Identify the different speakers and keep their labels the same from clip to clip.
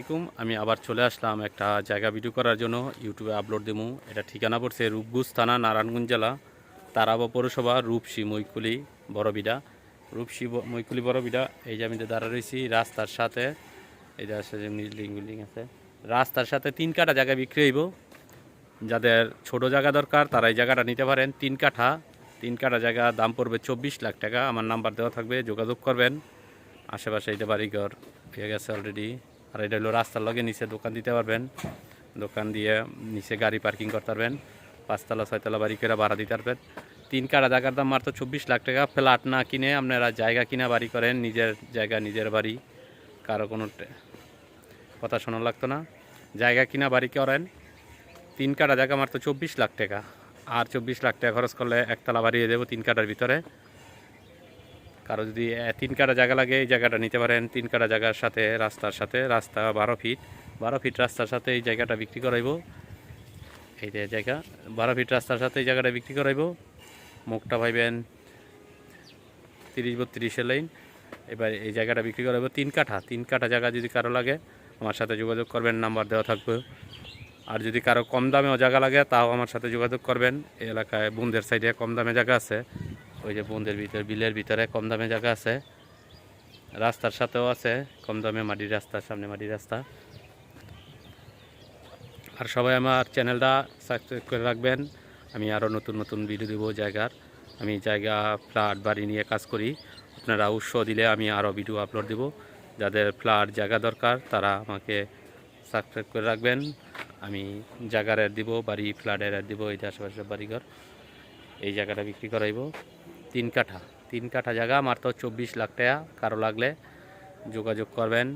Speaker 1: আসসালামাইকুম আমি আবার চলে আসলাম একটা জায়গা ভিডিও করার জন্য। ইউটিউবে আপলোড দেবো। এটা ঠিকানা পড়ছে রূপগুজ থানা, নারায়ণগঞ্জ জেলা, তারাবা পৌরসভা, রূপসী মৈকুলি, বড়বিডা। রূপসী মৈকুলি, বড়বিডা। এই যে আমি দাঁড়া রয়েছি, রাস্তার সাথে, এই যে আছে বিল্ডিং বিল্ডিং আছে, রাস্তার সাথে তিন কাটা জায়গা বিক্রি হইব। যাদের ছোট জায়গা দরকার, তারা এই জায়গাটা নিতে পারেন। তিন কাঠা তিন কাঠা জায়গা, দাম পড়বে চব্বিশ লাখ টাকা। আমার নাম্বার দেওয়া থাকবে, যোগাযোগ করবেন। আশেপাশে যে বাড়িঘর পেয়ে গেছে অলরেডি আর এটা হলো রাস্তার লগে নিচে দোকান দিতে পারবেন। দোকান দিয়ে নিচে গাড়ি পার্কিং করতে পারবেন। পাঁচতলা, ছয়তলা বাড়ি করে ভাড়া দিতে পারবেন। তিন কাটা জায়গার দাম মাত্র চব্বিশ লাখ টাকা। ফ্ল্যাট না কিনে আপনারা জায়গা কিনা বাড়ি করেন, নিজের জায়গা, নিজের বাড়ি। কারও কোনো কথা শোনা লাগতো না। জায়গা কিনা বাড়ি করেন। তিন কাটা জায়গা মাত্র চব্বিশ লাখ টাকা। আর চব্বিশ লাখ টাকা খরচ করলে একতলা বাড়িয়ে দেবো তিন কাটার ভিতরে। কারও যদি তিন কাটা জায়গা লাগে, এই জায়গাটা নিতে পারেন। তিন কাটা জায়গার সাথে, রাস্তার সাথে, রাস্তা বারো ফিট। বারো ফিট রাস্তার সাথে এই জায়গাটা বিক্রি করাইব। এই যে জায়গা, বারো ফিট রাস্তার সাথে এই জায়গাটা বিক্রি করাইব। মুখটা ভাইবেন তিরিশ বত্রিশের লাইন। এবার এই জায়গাটা বিক্রি করাইব তিন কাঠা। তিন কাঠা জায়গা যদি কারও লাগে, আমার সাথে যোগাযোগ করবেন, নাম্বার দেওয়া থাকবে। আর যদি কারও কম দামেও জায়গা লাগে, তাও আমার সাথে যোগাযোগ করবেন। এই এলাকায় বুন্দের সাইডে কম দামে জায়গা আছে। ওই যে বন্দের ভিতরে, বিলের ভিতরে কম দামে জায়গা আছে। রাস্তার সাথেও আছে, কম দামে মাটির রাস্তা, সামনে মাটির রাস্তা। আর সবাই আমার চ্যানেলটা সাবস্ক্রাইব করে রাখবেন। আমি আরও নতুন নতুন ভিডিও দেবো জায়গার। আমি জায়গা ফ্ল্যাট বাড়ি নিয়ে কাজ করি। আপনারা উৎস দিলে আমি আরও ভিডিও আপলোড দেবো। যাদের ফ্ল্যাট জায়গা দরকার, তারা আমাকে সাবস্ক্রাইব করে রাখবেন। আমি জায়গার দিব, বাড়ি ফ্ল্যাটের দিব, এই আশেপাশে বাড়িঘর। এই জায়গাটা বিক্রি করাইব। তিন কাঠা তিন কাঠা জায়গা মাত্র চব্বিশ লাখ টাকা, কারও লাগলে যোগাযোগ করবেন।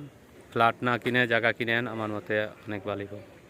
Speaker 1: ফ্ল্যাট না কিনে, জায়গা কিনেন, আমার মতে অনেক ভালো।